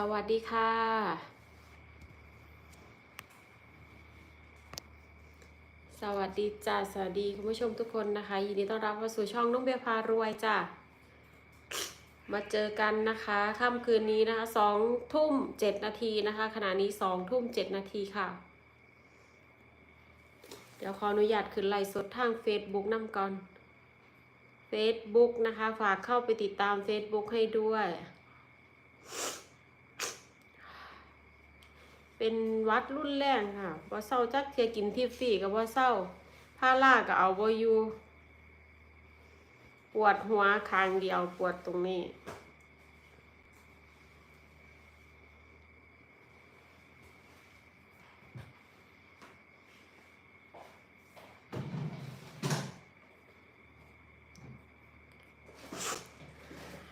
สวัสดีค่ะ สวัสดีจ้าสวัสดีคุณผู้ชมทุกคนนะคะยินดีต้อนรับเข้าสู่ช่องน้องเบียร์พารวยจ้ามาเจอกันนะคะค่ำคืนนี้นะคะสองทุ่มเจ็ดนาทีนะคะ ขณะนี้สองทุ่มเจ็ดนาทีค่ะ เดี๋ยวขออนุญาตขึ้นไลฟ์สดทาง Facebook นำก่อน Facebook นะคะ ฝากเข้าไปติดตาม Facebook ให้ด้วย เป็นวัดรุ่นแรงค่ะว่าเศร้าจักเทียกินทิฟฟี่กับว่าเศร้าผ้าล่าก็เอาบ่อยู่ปวดหัวคางเดียวปวดตรงนี้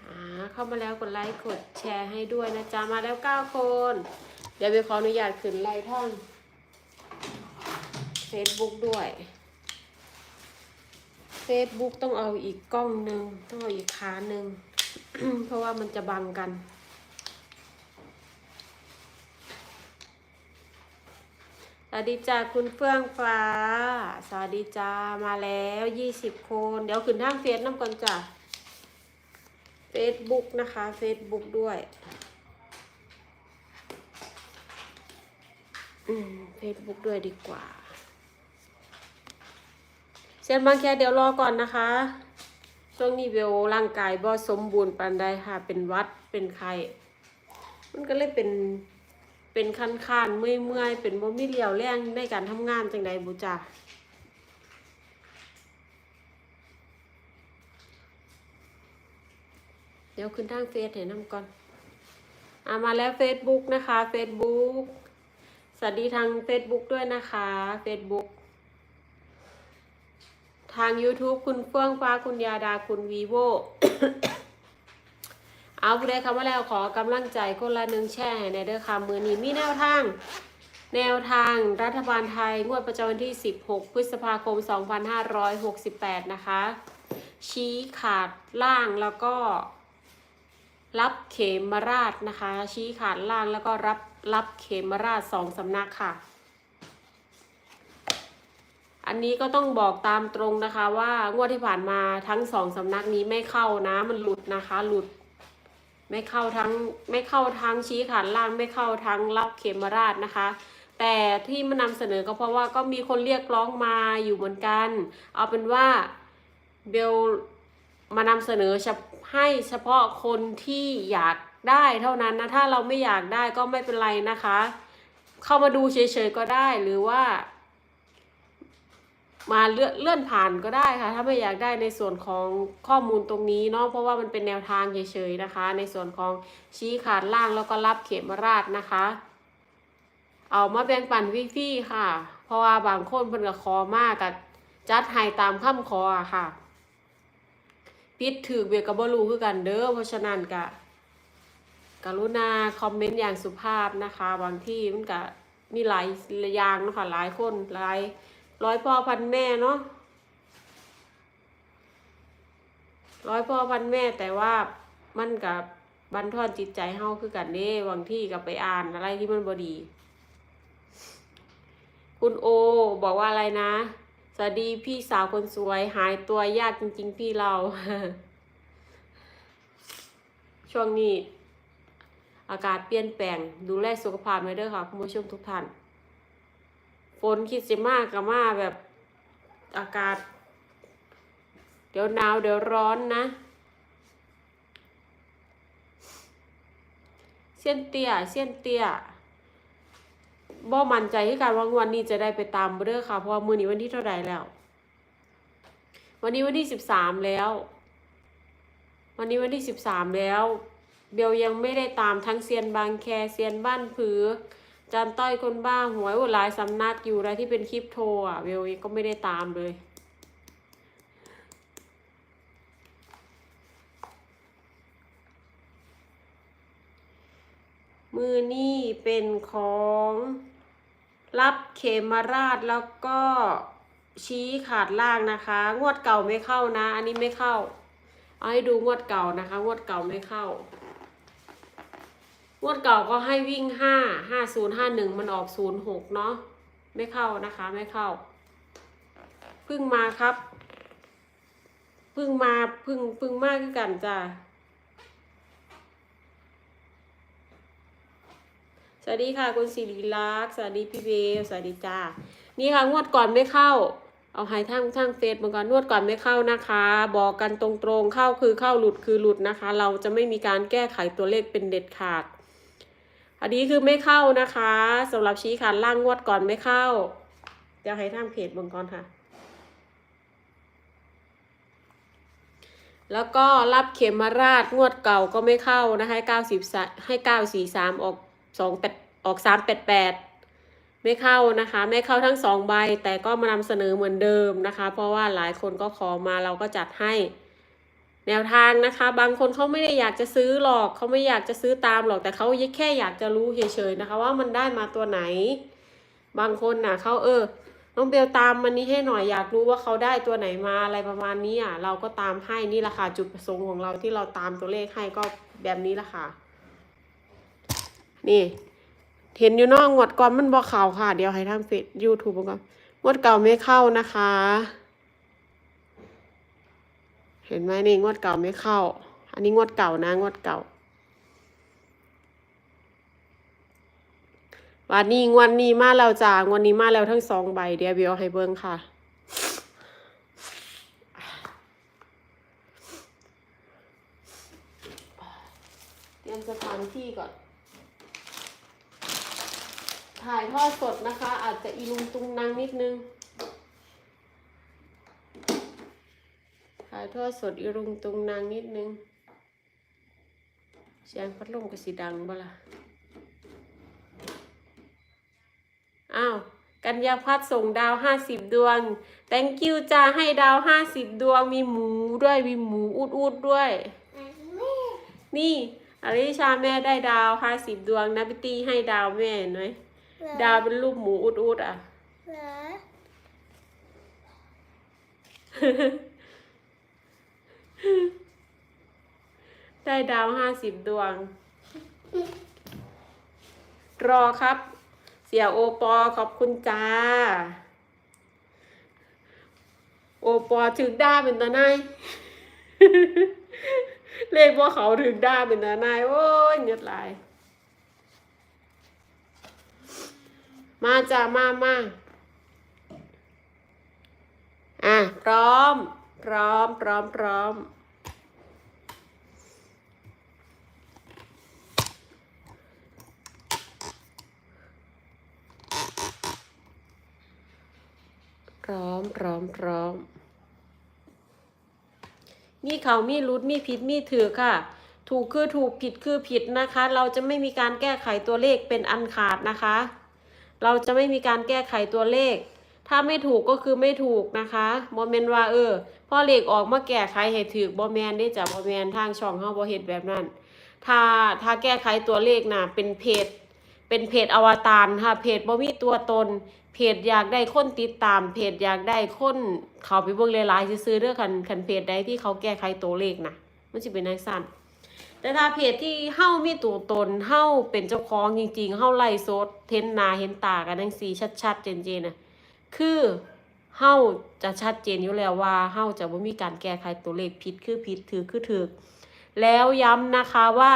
อ่าเข้ามาแล้วกดไลค์กดแชร์ให้ด้วยนะจ๊ะ มาแล้ว 9 คน เดี๋ยวไปขออนุญาตขึ้นไลน์ท่อง Facebook ด้วย Facebook ต้องเอาอีกกล้องหนึ่งต้องเอาอีกขาหนึ่ง เพราะว่ามันจะบังกันสวัสดีจ้าคุณเฟื่องฟ้า สวัสดีจ้ามาแล้วยี่สิบคน เดี๋ยวขึ้นทางเฟซน้ำก่อนจ้ะ Facebook นะคะ Facebook ด้วย อืม Facebook ด้วยดีกว่าเส้นบางแค่เดี๋ยวรอก่อนนะคะ ช่วงนี้เบลร่างกายบ่สมบูรณ์ปานใดค่ะ เป็นวัดเป็นไข้มันก็เลยเป็นเป็นคันคานเมื่อยเมื่อยเป็นบ่มีเรี่ยวแรงในการทำงานจังใดบุจ้าเดี๋ยวขึ้นทางเฟซเห็นน้ำก่อนอามาแล้ว Facebook นะคะ Facebook สวัสดีทาง Facebook ด้วยนะคะ Facebook ทาง YouTube คุณเฟื่องฟ้าคุณยาดาคุณวีโวเอาผู้ใดคำว่าแล้วขอกำลังใจคนละหนึ่งแช่ให้ในเด้อค่ะมือนี้มีแนวทาง แนวทางรัฐบาลไทย งวดประจำวันที่ 16 พฤษภาคม 2568 นะคะ ชี้ขาดล่างแล้วก็รับเขมราชนะคะ ชี้ขาดล่างแล้วก็รับ รับเขมราชสองสำนักค่ะ อันนี้ก็ต้องบอกตามตรงนะคะว่างวดที่ผ่านมาทั้งสองสำนักนี้ไม่เข้านะ มันหลุดนะคะ หลุด ไม่เข้าทั้งไม่เข้าทั้งชี้ขาดล่างไม่เข้าทั้งรับเขมราชนะคะแต่ที่มานำเสนอก็เพราะว่าก็มีคนเรียกร้องมาอยู่เหมือนกัน เอาเป็นว่าเบลมานำเสนอให้เฉพาะคนที่อยาก ได้เท่านั้นนะ ถ้าเราไม่อยากได้ก็ไม่เป็นไรนะคะ เข้ามาดูเฉยๆก็ได้หรือว่า มาเลื่อนเลื่อนผ่านก็ได้ค่ะ ถ้าไม่อยากได้ในส่วนของข้อมูลตรงนี้เนาะเพราะว่ามันเป็นแนวทางเฉยๆนะคะ ในส่วนของชี้ขาดล่างแล้วก็รับเขมราชนะคะ เอามาแบ่งปันพี่ๆค่ะ เพราะว่าบางคนเพิ่นก็ขอมากกับจัดให้ตามคำขออะค่ะพิดถือเบียกับบรูคือกันเด้อเพราะฉะนั้นกะ กรุณาคอมเมนต์อย่างสุภาพนะคะ บางที่มันก็มีหลายอย่างนะคะหลายคนหลายร้อยพ่อพันแม่เนาะร้อยพ่อพันแม่แต่ว่ามันกับบันทอนจิตใจเฮาคือกันเด้บางที่กับไปอ่านอะไรที่มันบอดี คุณโอบอกว่าอะไรนะ สวัสดีพี่สาวคนสวยหายตัวยากจริง ๆ พี่เรา ช่วงนี้ อากาศเปลี่ยนแปลง ดูแลสุขภาพไว้ด้อค่ะคุณผู้ชมทุกท่าน ฝนคิดสิมากกับมาแบบอากาศ เดี๋ยวหนาวเดี๋ยวร้อนนะเส้ยนเตี้ยเส้ยนเตี้ยบ่มั่นใจที่การว่างวันนี้จะได้ไปตามเด้อค่ะ เพราะว่ามือนี้วันที่เท่าใดแล้ว วันนี้วันที่สิบสามแล้ว วันนี้วันที่สิบสามแล้ว เบลยังไม่ได้ตามทั้งเซียนบางแคเซียนบ้านผือจานต้อยคนบ้าหวยอ้หลายสำนักอยู่อะไรที่เป็นคลิปโทรอะเบลเองก็ไม่ได้ตามเลยมือนี่เป็นของรับเขมราชแล้วก็ชี้ขาดล่างนะคะ งวดเก่าไม่เข้านะ อันนี้ไม่เข้า เอาให้ดูงวดเก่านะคะ งวดเก่าไม่เข้า งวดเก่าก็ให้วิ่งห้าห้าศูนย์ห้าหนึ่งมันออกศูนย์หกเนาะไม่เข้านะคะไม่เข้าเพึ่งมาครับเพึ่งมาเพึ่งเพึ่งมากกันจ้าสวัสดีค่ะคุณสิริลักษ์สวัสดีพี่เบลสวัสดีจ้านี่ค่ะงวดก่อนไม่เข้า เอาให้ทั้งทั้งเฟซมาก่อนนวดก่อนไม่เข้านะคะ บอกกันตรงๆเข้าคือเข้าหลุดคือหลุดนะคะ เราจะไม่มีการแก้ไขตัวเลขเป็นเด็ดขาด อันนี้คือไม่เข้านะคะสำหรับชี้ขาดล่างงวดก่อนไม่เข้า เดี๋ยวให้ทางเพจบงก่อนค่ะ แล้วก็รับเข็มมาราดงวดเก่าก็ไม่เข้านะคะเก้าสิบให้เก้าสี่สามออกสองแปดออกสามแปดแปดไม่เข้านะคะ ไม่เข้าทั้งสองใบแต่ก็มานำเสนอเหมือนเดิมนะคะ เพราะว่าหลายคนก็ขอมาเราก็จัดให้ แนวทางนะคะ บางคนเขาไม่ได้อยากจะซื้อหรอกเขาไม่อยากจะซื้อตามหรอกแต่เขาแค่อยากจะรู้เฉยๆนะคะ ว่ามันได้มาตัวไหน บางคนน่ะเขาเออน้องเบลตามมันนี้ให้หน่อยอยากรู้ว่าเขาได้ตัวไหนมาอะไรประมาณนี้อะเราก็ตามให้นี่แหละค่ะจุดประสงค์ของเราที่เราตามตัวเลขให้ก็แบบนี้แหละค่ะ นี่ เห็นอยู่นอกงวดก่อนมันบอกข่าวค่ะ เดี๋ยวให้ทางเฟซยูทูบก่อนงวดเก่าไม่เข้านะคะ เห็นไหมนี่งวดเก่าไม่เข้า อันนี้งวดเก่านะงวดเก่า วันนี้งวันนี้มาแล้วจ้างวันนี้มาแล้วทั้งสองใบเดี๋ยวเบียวให้เบิ้งค่ะเตรียมสถานที่ก่อน ถ่ายทอดสดนะคะ อาจจะอีลุงตุงนังนิดนึงายทอดสดอีลุงตุงนางนิดนึง เสียงพัดลมก็สีดังบ่ล่ะ อ้าว กัญญาพัฒน์ส่งดาวห้าสิบดวง thank you จ้าให้ดาวห้าสิบดวง มีหมูด้วย มีหมูอุดอุดๆด้วย นี่อริชาแม่ได้ดาวห้าสิบดวงนะพี่ตี้ให้ดาวแม่เห็นไหมดาวเป็นรูปหมูอุดอุดๆอะเหรอ ได้ดาวห้าสิบดวง รอครับ เสียโอปอขอบคุณจ้า โอปอถึงด้าเป็นตาหนเลขว่าเขาถึงด้าเป็นตาหนโอ้ยเงียดหลายมาจ้ามามาอะ พร้อม พร้อม พร้อม พร้อม พร้อมพร้อมพร้อมมีเขามีรุดมีผิดมีถือค่ะ ถูกคือถูกผิดคือผิดนะคะ เราจะไม่มีการแก้ไขตัวเลขเป็นอันขาดนะคะ เราจะไม่มีการแก้ไขตัวเลข ถ้าไม่ถูกก็คือไม่ถูกนะคะบอแมนว่าเออพ่อเลขออกมาแก้ไขให้ถือบอแมนได้จากบอแมนทางช่องเฮาบอเฮ็ดแบบนั้น ถ้าถ้าแก้ไขตัวเลขน่ะเป็นเพจ เป็นเพจอวตารค่ะ เพจบ่มีตัวตน เพจอยากได้คนติดตาม เพจอยากได้คนเขาไปเบิ่งหลายๆซื้อๆเด้องคันคันเพจใดที่เขาแก้ไขตัวเลขนะมันสิเป็นจังซั่นแต่ถ้าเพจที่เฮามีตัวตนเฮาเป็นเจ้าของจริงๆเฮาไล่สดเห็นนาเห็นตากันจังซี่ชัดๆเจนๆนะคือเฮาจะชัดเจนอยู่แล้วว่าเฮาจะบ่มีการแก้ไขตัวเลขผิดคือผิดถือคือถือแล้วย้ำนะคะว่า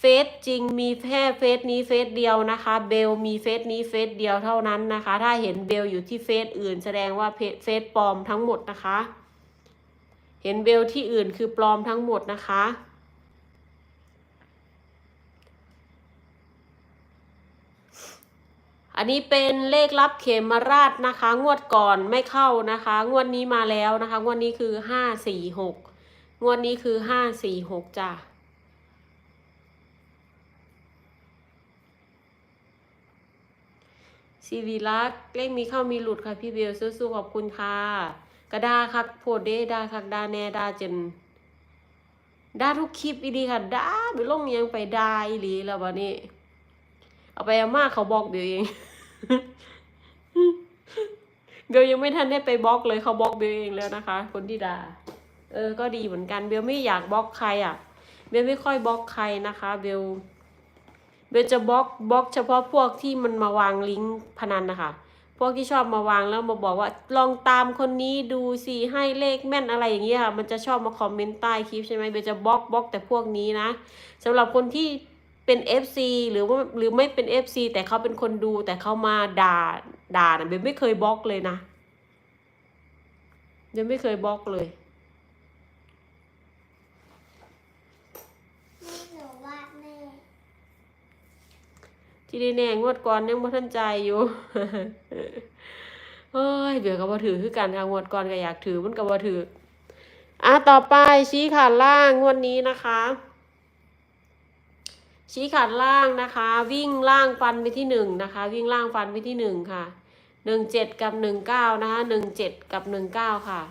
เฟซจริงมีแค่เฟซนี้เฟซเดียวนะคะ เบลมีเฟซนี้เฟซเดียวเท่านั้นนะคะ ถ้าเห็นเบลอยู่ที่เฟซอื่น แสดงว่าเฟซปลอมทั้งหมดนะคะ เห็นเบลที่อื่นคือปลอมทั้งหมดนะคะอันนี้เป็นเลขรับเขมราชนะคะ งวดก่อนไม่เข้านะคะ งวดนี้มาแล้วนะคะ งวดนี้คือห้าสี่หกงวดนี้คือห้าสี่หกจ้ะ ซีวีลักษ์เลขมีเข้ามีหลุดค่ะพี่เบลสู้ๆขอบคุณค่ะกระดาคักโพดเดดาคักดาแน่ดาเจนดาทุกคลิปอีดีค่ะดาไปลงอิหยังไปดาอีหลีแล้ววันนี้ เอาไปเอามาเขาบอกเบลเองเบลยังไม่ทันได้ไปบล็อกเลยเขาบล็อกเบลเองแล้วนะคะ คนที่ด่าเออ ก็ดีเหมือนกันเบลไม่อยากบล็อกใครอะเบลไม่ค่อยบล็อกใครนะคะ เบล เบลจะบล็อกบล็อกเฉพาะพวกที่มันมาวางลิงก์พนันนะคะพวกที่ชอบมาวางแล้วมาบอกว่าลองตามคนนี้ดูสิให้เลขแม่นอะไรอย่างเงี้ยค่ะมันจะชอบมาคอมเมนต์ใต้คลิปใช่ไหมเบลจะบล็อกบล็อกแต่พวกนี้นะสำหรับคนที่เป็น FC หรือว่าหรือไม่เป็น FC แต่เขาเป็นคนดูแต่เขามาด่าด่านะเบลไม่เคยบล็อกเลยนะเบลไม่เคยบล็อกเลย แม่หนูวาดแม่ ที่ได้แน่งวดก่อนยังบ่ทันใจอยู่เฮ้ยเบียก็บ่ถือคือกันค่ะงวดก่อนก็อยากถือมันก็บ่ถืออะต่อไปชี้ขาดล่างงวดนี้นะคะ ชี้ขาดล่างนะคะ วิ่งล่างฟันไปที่หนึ่งนะคะ วิ่งล่างฟันไปที่หนึ่งค่ะหนึ่งเจ็ดกับหนึ่งเก้านะคะหนึ่งเจ็ดกับหนึ่งเก้าค่ะ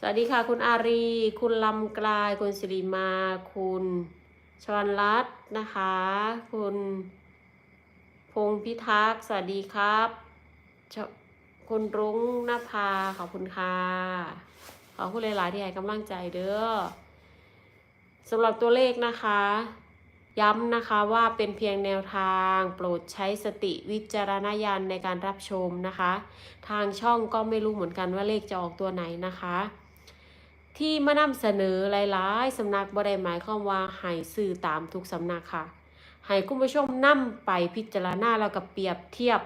สวัสดีค่ะ คุณอารี คุณลำกลาย คุณสิริมา คุณ ชวนรัตนะคะ คุณ พงพิทักษ์สวัสดีครับ คุณรุ้งนภาขอบคุณค่ะขอบคุณหลายๆที่ให้กำลังใจเด้อสำหรับตัวเลขนะคะ ย้ำนะคะว่าเป็นเพียงแนวทาง โปรดใช้สติวิจารณญาณในการรับชมนะคะ ทางช่องก็ไม่รู้เหมือนกันว่าเลขจะออกตัวไหนนะคะ ที่มานำเสนอหลายๆสำนักบ่ได้หมายความว่าให้สื่อตามทุกสำนักค่ะให้คุณผู้ชมนำไปพิจารณาแล้วก็เปรียบเทียบ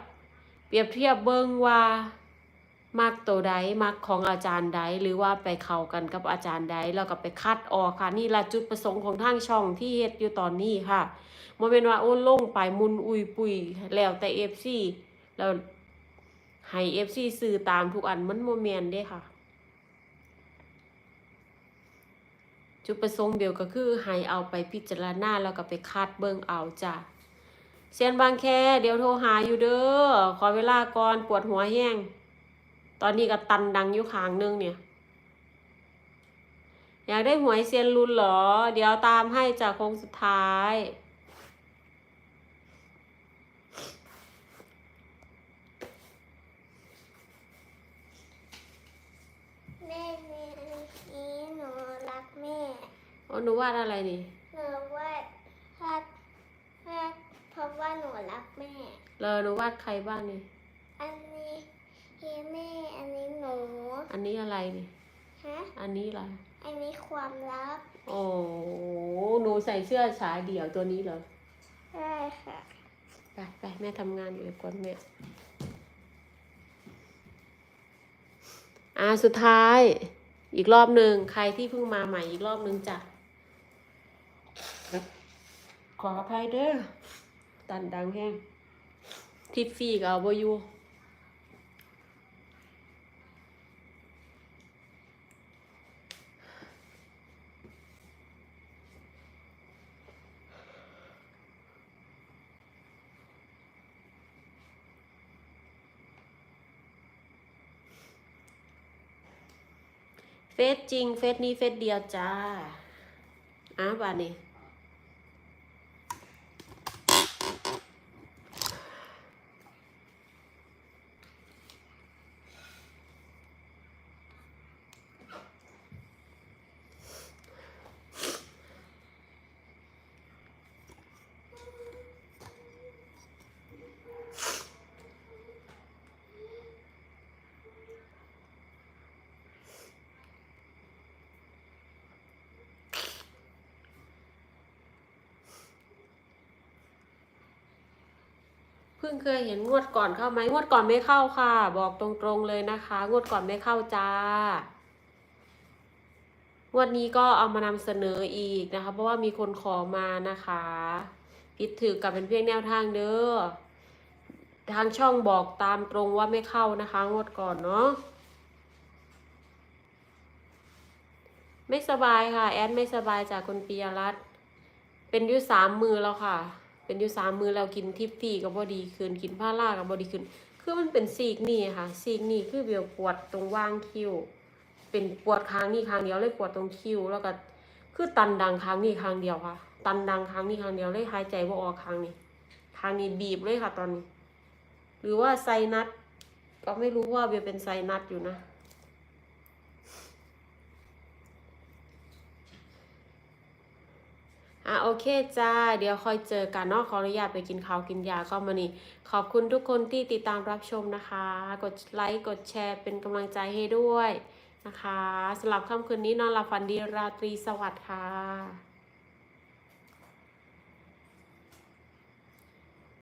เปรียบเทียบเบิ่งว่ามักตัวใดมักของอาจารย์ใดหรือว่าไปเข้ากันกับอาจารย์ใดแล้วก็ไปคัดออกค่ะ นี่ละจุดประสงค์ของทางช่องที่เฮ็ดอยู่ตอนนี้ค่ะบ่แม่นว่าโอ้ลงไปมุนอุยปุยแล้วแต่ FC แล้วให้ FC ซื้อตามทุกอันมันบ่แม่นเด้ค่ะ จุดประสงค์เดียวก็คือให้เอาไปพิจารณาแล้วก็ไปคาดเบิ่งเอาจ้ะเซียนบางแค เดี๋ยวโทรหาอยู่เด้อขอเวลาก่อนปวดหัวแห้ง ตอนนี้ก็ตันดังอยู่ข้างนึงเนี่ย อยากได้หวยเซียนรุนเหรอ เดี๋ยวตามให้จากโค้งสุดท้าย แม่มีอันนี้หนูรักแม่ โอ้หนูวาดอะไรนี่หนูวาดวาดวาดเพราะว่าหนูรักแม่เลอหนูวาดใครบ้างนี่ อันนี้เฮแม่ อันนี้หนู อันนี้อะไรนี่ ฮะ อันนี้อะไร อันนี้ความรัก โอ้หนูใส่เสื้อฉายเดี่ยวตัวนี้เหรอ ใช่ค่ะ ไปไปแม่ทำงานอยู่ก่อนแม่ อ่าสุดท้าย อีกรอบหนึ่งใครที่เพิ่งมาใหม่อีกรอบหนึ่งจ้ะ ขออภัยเด้อตันดังแห้งทิฟฟี่กับอาบอยูเฟซจริง เฟซนี้เฟซเดียวจ้าอะบานี้ พิ่งเคยเห็นงวดก่อนเข้าไหมงวดก่อนไม่เข้าค่ะ บอกตรงๆเลยนะคะ งวดก่อนไม่เข้าจ้างวดนี้ก็เอามานำเสนออีกนะคะ เพราะว่ามีคนขอมานะคะพิดถือกับเป็นเพียงแนวทางเด้อทางช่องบอกตามตรงว่าไม่เข้านะคะ งวดก่อนเนาะไม่สบายค่ะ แอดไม่สบายจากคุณปียรัตน์เป็นอยุสามมือแล้วค่ะ เป็นอยู่สามมือแล้วกินทิฟฟี่ก็บ่ดีขึ้นกินผ้าล่าก็บ่ดีขึ้น คือมันเป็นซีกนี่ค่ะ ซีกนี่คือเบียวปวดตรงว่างคิ้ว เป็นปวดค้างนี่ค้างเดียวเลยปวดตรงคิ้วแล้วก็คือตันดังค้างนี่ค้างเดียวค่ะ ตันดังค้างนี่ค้างเดียวเลยหายใจบ่าออกค้างนี่ค้างนี้บีบเลยค่ะตอนนี้ หรือว่าไซนัสก็ไม่รู้ว่าเบียเป็นไซนัสอยู่นะ อะโอเคจ้า เดี๋ยวค่อยเจอกันเนาะขออนุญาตไปกินข้าวกินยาก็มานี่ ขอบคุณทุกคนที่ติดตามรับชมนะคะ กดไลค์กดแชร์เป็นกำลังใจให้ด้วยนะคะสำหรับค่ำคืนนี้นอนหลับฝันดีราตรีสวัสดิ์ค่ะ